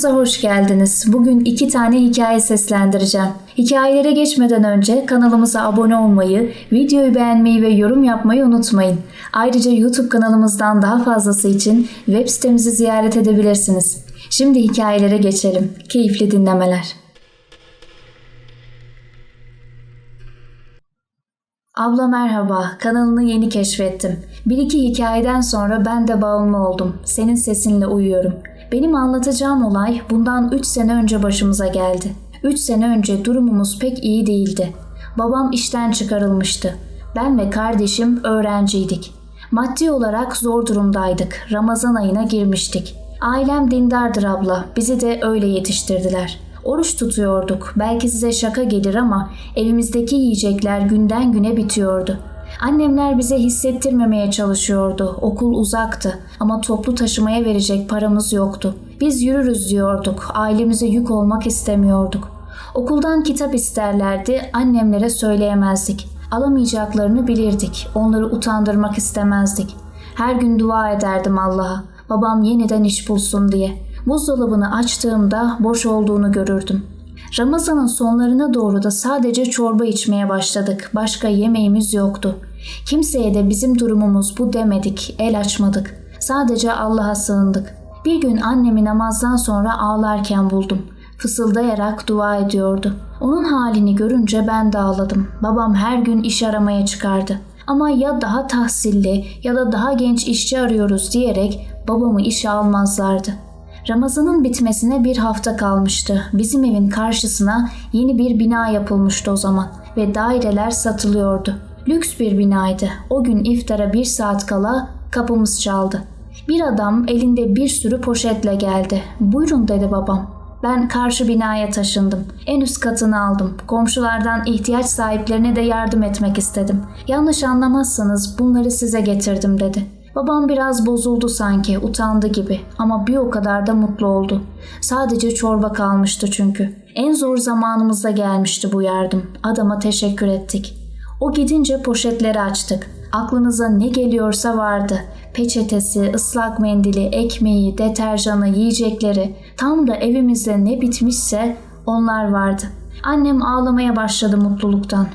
Kanalımıza hoş geldiniz. Bugün iki tane hikaye seslendireceğim. Hikayelere geçmeden önce kanalımıza abone olmayı, videoyu beğenmeyi ve yorum yapmayı unutmayın. Ayrıca YouTube kanalımızdan daha fazlası için web sitemizi ziyaret edebilirsiniz. Şimdi hikayelere geçelim. Keyifli dinlemeler. Abla merhaba, kanalını yeni keşfettim. Bir iki hikayeden sonra ben de bağımlı oldum. Senin sesinle uyuyorum. Benim anlatacağım olay bundan 3 sene önce başımıza geldi. 3 sene önce durumumuz pek iyi değildi. Babam işten çıkarılmıştı. Ben ve kardeşim öğrenciydik. Maddi olarak zor durumdaydık. Ramazan ayına girmiştik. Ailem dindardır abla. Bizi de öyle yetiştirdiler. Oruç tutuyorduk. Belki size şaka gelir ama evimizdeki yiyecekler günden güne bitiyordu. Annemler bize hissettirmemeye çalışıyordu. Okul uzaktı ama toplu taşımaya verecek paramız yoktu. Biz yürürüz diyorduk. Ailemize yük olmak istemiyorduk. Okuldan kitap isterlerdi. Annemlere söyleyemezdik. Alamayacaklarını bilirdik. Onları utandırmak istemezdik. Her gün dua ederdim Allah'a. Babam yeniden iş bulsun diye. Buzdolabını açtığımda boş olduğunu görürdüm. Ramazanın sonlarına doğru da sadece çorba içmeye başladık. Başka yemeğimiz yoktu. Kimseye de bizim durumumuz bu demedik, el açmadık. Sadece Allah'a sığındık. Bir gün annemi namazdan sonra ağlarken buldum. Fısıldayarak dua ediyordu. Onun halini görünce ben de ağladım. Babam her gün iş aramaya çıkardı. Ama ya daha tahsilli ya da daha genç işçi arıyoruz diyerek babamı işe almazlardı. Ramazanın bitmesine bir hafta kalmıştı. Bizim evin karşısına yeni bir bina yapılmıştı o zaman ve daireler satılıyordu. Lüks bir binaydı. O gün iftara bir saat kala kapımız çaldı. Bir adam elinde bir sürü poşetle geldi. Buyurun dedi babam. Ben karşı binaya taşındım. En üst katını aldım. Komşulardan ihtiyaç sahiplerine de yardım etmek istedim. Yanlış anlamazsanız bunları size getirdim dedi. Babam biraz bozuldu sanki, utandı gibi ama bir o kadar da mutlu oldu. Sadece çorba kalmıştı çünkü. En zor zamanımızda gelmişti bu yardım. Adama teşekkür ettik. O gidince poşetleri açtık. Aklınıza ne geliyorsa vardı. Peçetesi, ıslak mendili, ekmeği, deterjanı, yiyecekleri. Tam da evimizde ne bitmişse onlar vardı. Annem ağlamaya başladı mutluluktan.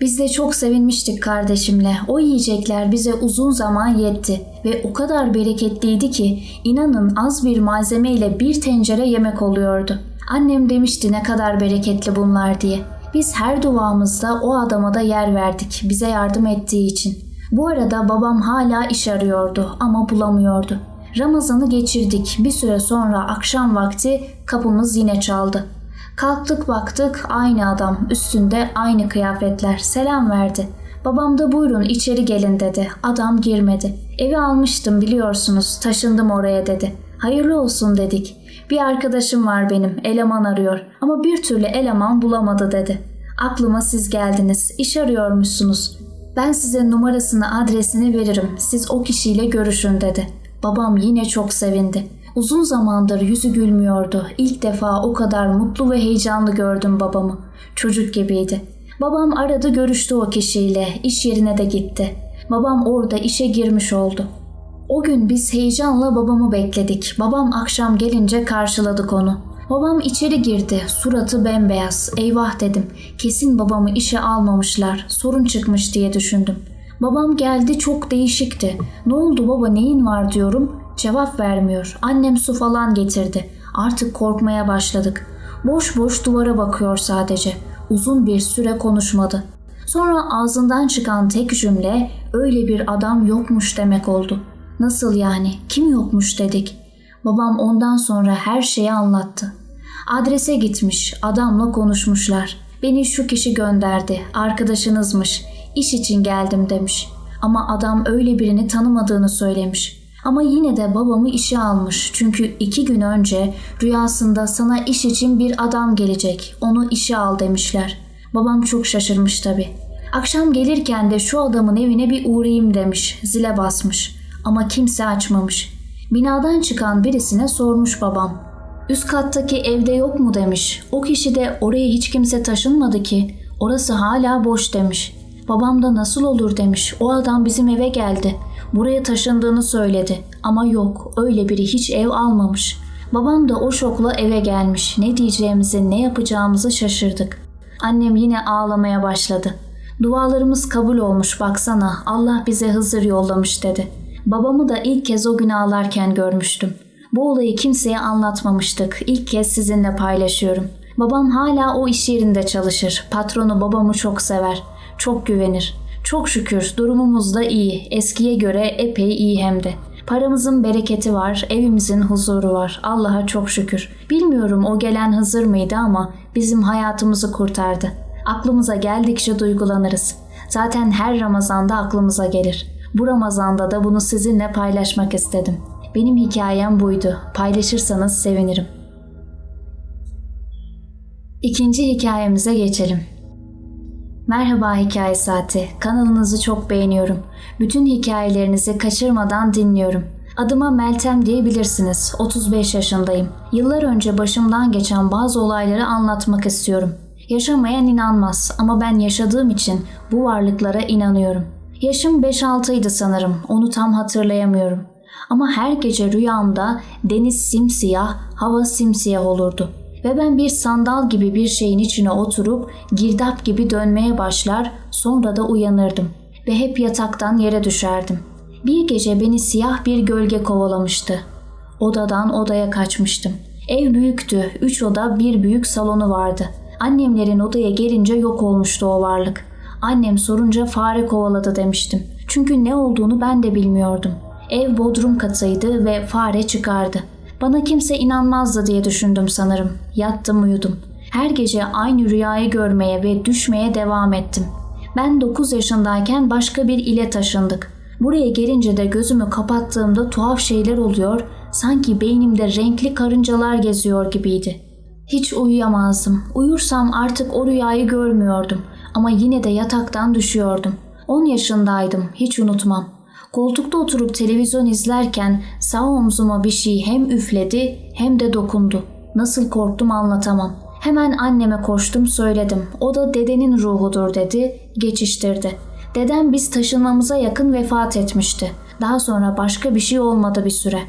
Biz de çok sevinmiştik kardeşimle. O yiyecekler bize uzun zaman yetti ve o kadar bereketliydi ki inanın az bir malzemeyle bir tencere yemek oluyordu. Annem demişti ne kadar bereketli bunlar diye. Biz her duamızda o adama da yer verdik bize yardım ettiği için. Bu arada babam hala iş arıyordu ama bulamıyordu. Ramazan'ı geçirdik. Bir süre sonra akşam vakti kapımız yine çaldı. Kalktık baktık aynı adam üstünde aynı kıyafetler selam verdi. Babam da buyurun içeri gelin dedi. Adam girmedi. Evi almıştım biliyorsunuz taşındım oraya dedi. Hayırlı olsun dedik. Bir arkadaşım var benim eleman arıyor ama bir türlü eleman bulamadı dedi. Aklıma siz geldiniz iş arıyormuşsunuz. Ben size numarasını adresini veririm siz o kişiyle görüşün dedi. Babam yine çok sevindi. Uzun zamandır yüzü gülmüyordu. İlk defa o kadar mutlu ve heyecanlı gördüm babamı. Çocuk gibiydi. Babam aradı görüştü o kişiyle. İş yerine de gitti. Babam orada işe girmiş oldu. O gün biz heyecanla babamı bekledik. Babam akşam gelince karşıladık onu. Babam içeri girdi. Suratı bembeyaz. Eyvah dedim. Kesin babamı işe almamışlar. Sorun çıkmış diye düşündüm. Babam geldi çok değişikti. Ne oldu baba neyin var diyorum. Cevap vermiyor. Annem su falan getirdi. Artık korkmaya başladık. Boş boş duvara bakıyor sadece. Uzun bir süre konuşmadı. Sonra ağzından çıkan tek cümle öyle bir adam yokmuş demek oldu. Nasıl yani? Kim yokmuş dedik. Babam ondan sonra her şeyi anlattı. Adrese gitmiş, adamla konuşmuşlar. Beni şu kişi gönderdi, arkadaşınızmış. İş için geldim demiş. Ama adam öyle birini tanımadığını söylemiş. Ama yine de babamı işe almış. Çünkü iki gün önce rüyasında sana iş için bir adam gelecek. Onu işe al demişler. Babam çok şaşırmış tabii. Akşam gelirken de şu adamın evine bir uğrayayım demiş. Zile basmış. Ama kimse açmamış. Binadan çıkan birisine sormuş babam. Üst kattaki evde yok mu demiş. O kişi de oraya hiç kimse taşınmadı ki. Orası hala boş demiş. Babam da nasıl olur demiş. O adam bizim eve geldi. Buraya taşındığını söyledi. Ama yok öyle biri hiç ev almamış. Babam da o şokla eve gelmiş. Ne diyeceğimizi, ne yapacağımızı şaşırdık. Annem yine ağlamaya başladı. Dualarımız kabul olmuş baksana Allah bize Hızır yollamış dedi. Babamı da ilk kez o gün ağlarken görmüştüm. Bu olayı kimseye anlatmamıştık. İlk kez sizinle paylaşıyorum. Babam hala o iş yerinde çalışır. Patronu babamı çok sever. Çok güvenir. Çok şükür durumumuz da iyi. Eskiye göre epey iyi hem de. Paramızın bereketi var, evimizin huzuru var. Allah'a çok şükür. Bilmiyorum o gelen Hızır mıydı ama bizim hayatımızı kurtardı. Aklımıza geldikçe duygulanırız. Zaten her Ramazan'da aklımıza gelir. Bu Ramazan'da da bunu sizinle paylaşmak istedim. Benim hikayem buydu. Paylaşırsanız sevinirim. İkinci hikayemize geçelim. Merhaba Hikaye Saati. Kanalınızı çok beğeniyorum. Bütün hikayelerinizi kaçırmadan dinliyorum. Adıma Meltem diyebilirsiniz. 35 yaşındayım. Yıllar önce başımdan geçen bazı olayları anlatmak istiyorum. Yaşamayan inanmaz ama ben yaşadığım için bu varlıklara inanıyorum. Yaşım 5-6 idi sanırım. Onu tam hatırlayamıyorum. Ama her gece rüyamda deniz simsiyah, hava simsiyah olurdu ve ben bir sandal gibi bir şeyin içine oturup girdap gibi dönmeye başlar sonra da uyanırdım ve hep yataktan yere düşerdim. Bir gece beni siyah bir gölge kovalamıştı. Odadan odaya kaçmıştım. Ev büyüktü. Üç oda bir büyük salonu vardı. Annemlerin odaya gelince yok olmuştu o varlık. Annem sorunca fare kovaladı demiştim. Çünkü ne olduğunu ben de bilmiyordum. Ev bodrum katıydı ve fare çıkardı. Bana kimse inanmazdı diye düşündüm sanırım. Yattım uyudum. Her gece aynı rüyayı görmeye ve düşmeye devam ettim. Ben 9 yaşındayken başka bir ile taşındık. Buraya gelince de gözümü kapattığımda tuhaf şeyler oluyor, sanki beynimde renkli karıncalar geziyor gibiydi. Hiç uyuyamazdım. Uyursam artık o rüyayı görmüyordum ama yine de yataktan düşüyordum. 10 yaşındaydım, hiç unutmam. Koltukta oturup televizyon izlerken sağ omzuma bir şey hem üfledi hem de dokundu. Nasıl korktum anlatamam. Hemen anneme koştum söyledim. O da dedenin ruhudur dedi, geçiştirdi. Dedem biz taşınmamıza yakın vefat etmişti. Daha sonra başka bir şey olmadı bir süre.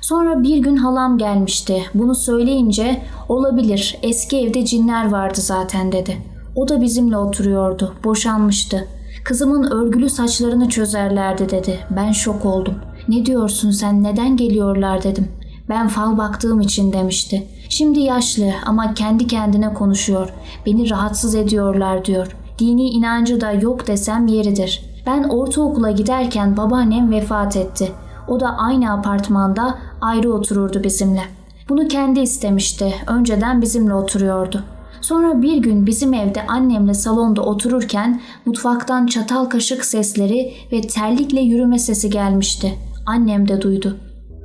Sonra bir gün halam gelmişti. Bunu söyleyince olabilir eski evde cinler vardı zaten dedi. O da bizimle oturuyordu. Boşanmıştı. Kızımın örgülü saçlarını çözerlerdi dedi. Ben şok oldum. Ne diyorsun sen neden geliyorlar dedim. Ben fal baktığım için demişti. Şimdi yaşlı ama kendi kendine konuşuyor. Beni rahatsız ediyorlar diyor. Dini inancı da yok desem yeridir. Ben ortaokula giderken babaannem vefat etti. O da aynı apartmanda ayrı otururdu bizimle. Bunu kendi istemişti. Önceden bizimle oturuyordu. Sonra bir gün bizim evde annemle salonda otururken mutfaktan çatal kaşık sesleri ve terlikle yürüme sesi gelmişti. Annem de duydu.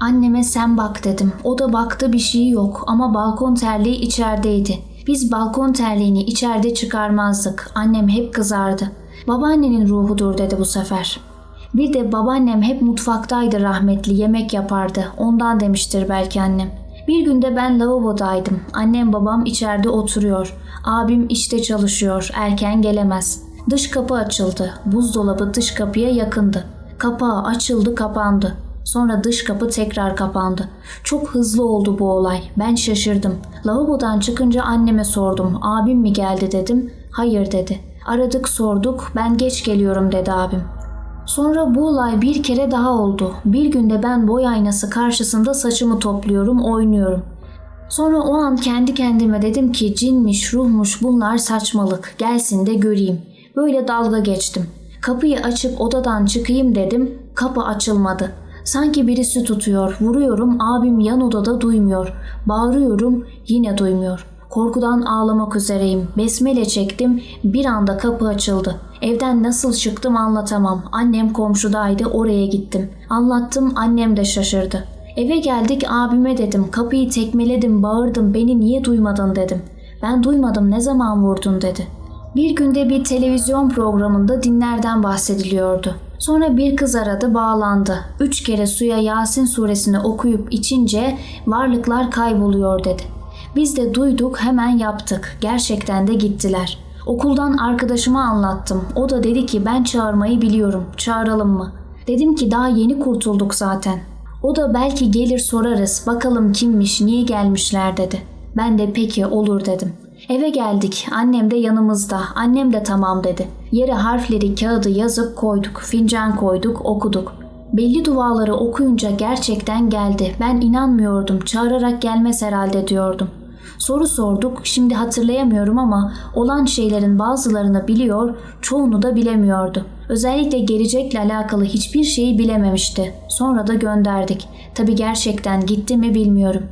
Anneme sen bak dedim. O da baktı bir şey yok ama balkon terliği içerideydi. Biz balkon terliğini içeride çıkarmazdık. Annem hep kızardı. Babaannenin ruhudur dedi bu sefer. Bir de babaannem hep mutfaktaydı rahmetli yemek yapardı. Ondan demiştir belki annem. Bir günde ben lavabodaydım. Annem babam içeride oturuyor. Abim işte çalışıyor. Erken gelemez. Dış kapı açıldı. Buzdolabı dış kapıya yakındı. Kapağı açıldı kapandı. Sonra dış kapı tekrar kapandı. Çok hızlı oldu bu olay. Ben şaşırdım. Lavabodan çıkınca anneme sordum. Abim mi geldi dedim. Hayır dedi. Aradık sorduk. Ben geç geliyorum dedi abim. Sonra bu olay bir kere daha oldu. Bir günde ben boy aynası karşısında saçımı topluyorum, oynuyorum. Sonra o an kendi kendime dedim ki cinmiş, ruhmuş bunlar saçmalık. Gelsin de göreyim. Böyle dalga geçtim. Kapıyı açıp odadan çıkayım dedim. Kapı açılmadı. Sanki birisi tutuyor. Vuruyorum abim yan odada duymuyor. Bağırıyorum yine duymuyor. Korkudan ağlamak üzereyim. Besmele çektim. Bir anda kapı açıldı. Evden nasıl çıktım anlatamam. Annem komşudaydı oraya gittim. Anlattım annem de şaşırdı. Eve geldik abime dedim. Kapıyı tekmeledim bağırdım beni niye duymadın dedim. Ben duymadım ne zaman vurdun dedi. Bir günde bir televizyon programında dinlerden bahsediliyordu. Sonra bir kız aradı bağlandı. Üç kere suya Yasin suresini okuyup içince varlıklar kayboluyor dedi. Biz de duyduk hemen yaptık. Gerçekten de gittiler. Okuldan arkadaşıma anlattım. O da dedi ki ben çağırmayı biliyorum. Çağıralım mı? Dedim ki daha yeni kurtulduk zaten. O da belki gelir sorarız bakalım kimmiş niye gelmişler dedi. Ben de peki olur dedim. Eve geldik. Annem de yanımızda. Annem de tamam dedi. Yere harfleri kağıdı yazıp koyduk. Fincan koyduk, okuduk. Belli duaları okuyunca gerçekten geldi. Ben inanmıyordum. Çağırarak gelmez herhalde diyordum. Soru sorduk. Şimdi hatırlayamıyorum ama olan şeylerin bazılarını biliyor, çoğunu da bilemiyordu. Özellikle gelecekle alakalı hiçbir şeyi bilememişti. Sonra da gönderdik. Tabi gerçekten gitti mi bilmiyorum.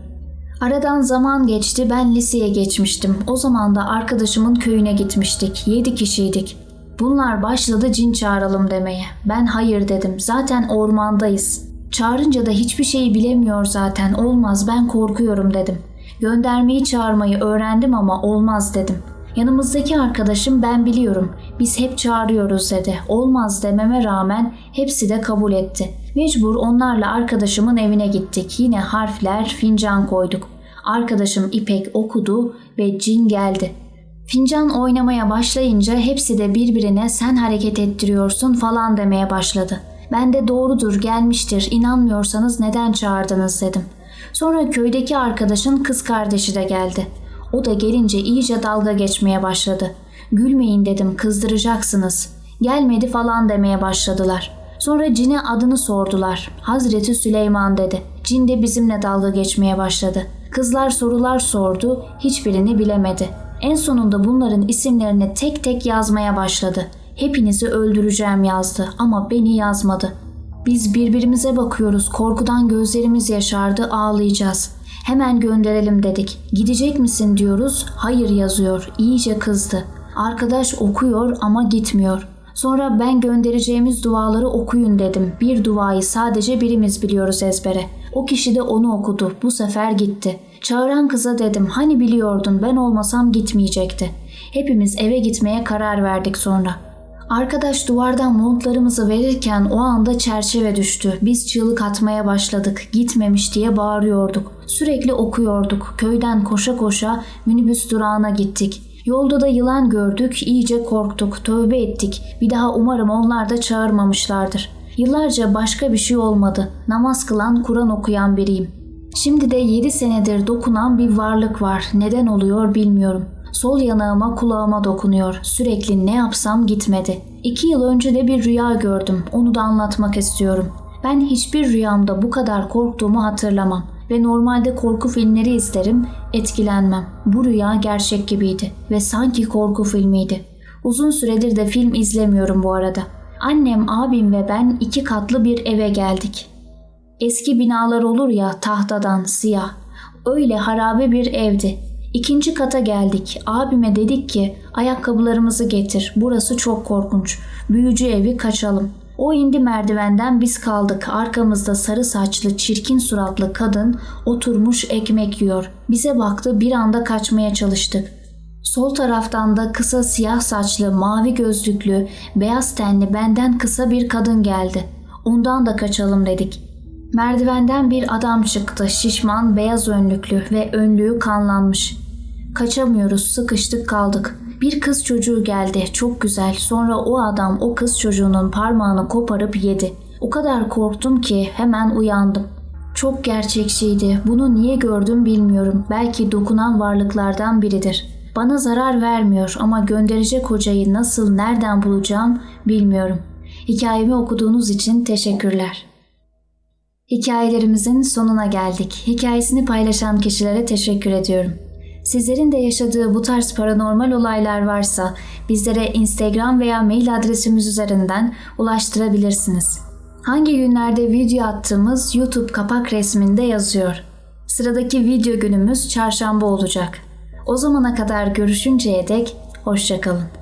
Aradan zaman geçti ben liseye geçmiştim. O zaman da arkadaşımın köyüne gitmiştik. Yedi kişiydik. Bunlar başladı cin çağıralım demeye. Ben hayır dedim. Zaten ormandayız. Çağırınca da hiçbir şeyi bilemiyor zaten. Olmaz ben korkuyorum dedim. Göndermeyi çağırmayı öğrendim ama olmaz dedim. Yanımızdaki arkadaşım ben biliyorum. Biz hep çağırıyoruz dedi. Olmaz dememe rağmen hepsi de kabul etti. Mecbur onlarla arkadaşımın evine gittik. Yine harfler, fincan koyduk. Arkadaşım İpek okudu ve cin geldi. Fincan oynamaya başlayınca hepsi de birbirine sen hareket ettiriyorsun falan demeye başladı. Ben de doğrudur gelmiştir inanmıyorsanız neden çağırdınız dedim. Sonra köydeki arkadaşın kız kardeşi de geldi. O da gelince iyice dalga geçmeye başladı. Gülmeyin dedim kızdıracaksınız. Gelmedi falan demeye başladılar. Sonra cine adını sordular. Hazreti Süleyman dedi. Cin de bizimle dalga geçmeye başladı. Kızlar sorular sordu, hiçbirini bilemedi. En sonunda bunların isimlerini tek tek yazmaya başladı. Hepinizi öldüreceğim yazdı ama beni yazmadı. Biz birbirimize bakıyoruz, korkudan gözlerimiz yaşardı, ağlayacağız. Hemen gönderelim dedik. Gidecek misin diyoruz, hayır yazıyor, iyice kızdı. Arkadaş okuyor ama gitmiyor. Sonra ben göndereceğimiz duaları okuyun dedim. Bir duayı sadece birimiz biliyoruz ezbere. O kişi de onu okudu. Bu sefer gitti. Çağıran kıza dedim hani biliyordun ben olmasam gitmeyecekti. Hepimiz eve gitmeye karar verdik sonra. Arkadaş duvardan montlarımızı verirken o anda çerçeve düştü. Biz çığlık atmaya başladık. Gitmemiş diye bağırıyorduk. Sürekli okuyorduk. Köyden koşa koşa minibüs durağına gittik. Yolda da yılan gördük, iyice korktuk, tövbe ettik. Bir daha umarım onlar da çağırmamışlardır. Yıllarca başka bir şey olmadı. Namaz kılan, Kur'an okuyan biriyim. Şimdi de 7 senedir dokunan bir varlık var. Neden oluyor bilmiyorum. Sol yanağıma kulağıma dokunuyor. Sürekli ne yapsam gitmedi. İki yıl önce de bir rüya gördüm. Onu da anlatmak istiyorum. Ben hiçbir rüyamda bu kadar korktuğumu hatırlamam. Ve normalde korku filmleri izlerim, etkilenmem. Bu rüya gerçek gibiydi ve sanki korku filmiydi. Uzun süredir de film izlemiyorum bu arada. Annem, abim ve ben iki katlı bir eve geldik. Eski binalar olur ya tahtadan siyah. Öyle harabe bir evdi. İkinci kata geldik. Abime dedik ki ayakkabılarımızı getir. Burası çok korkunç. Büyücü evi kaçalım. O indi merdivenden biz kaldık. Arkamızda sarı saçlı çirkin suratlı kadın oturmuş ekmek yiyor. Bize baktı bir anda kaçmaya çalıştık. Sol taraftan da kısa siyah saçlı, mavi gözlüklü, beyaz tenli benden kısa bir kadın geldi. Ondan da kaçalım dedik. Merdivenden bir adam çıktı. Şişman, beyaz önlüklü ve önlüğü kanlanmış. Kaçamıyoruz, sıkıştık kaldık. Bir kız çocuğu geldi, çok güzel. Sonra o adam o kız çocuğunun parmağını koparıp yedi. O kadar korktum ki hemen uyandım. Çok gerçekçiydi. Bunu niye gördüm bilmiyorum. Belki dokunan varlıklardan biridir. Bana zarar vermiyor ama gönderecek hocayı nasıl, nereden bulacağım bilmiyorum. Hikayemi okuduğunuz için teşekkürler. Hikayelerimizin sonuna geldik. Hikayesini paylaşan kişilere teşekkür ediyorum. Sizlerin de yaşadığı bu tarz paranormal olaylar varsa bizlere Instagram veya mail adresimiz üzerinden ulaştırabilirsiniz. Hangi günlerde video attığımız YouTube kapak resminde yazıyor. Sıradaki video günümüz çarşamba olacak. O zamana kadar görüşünceye dek hoşçakalın.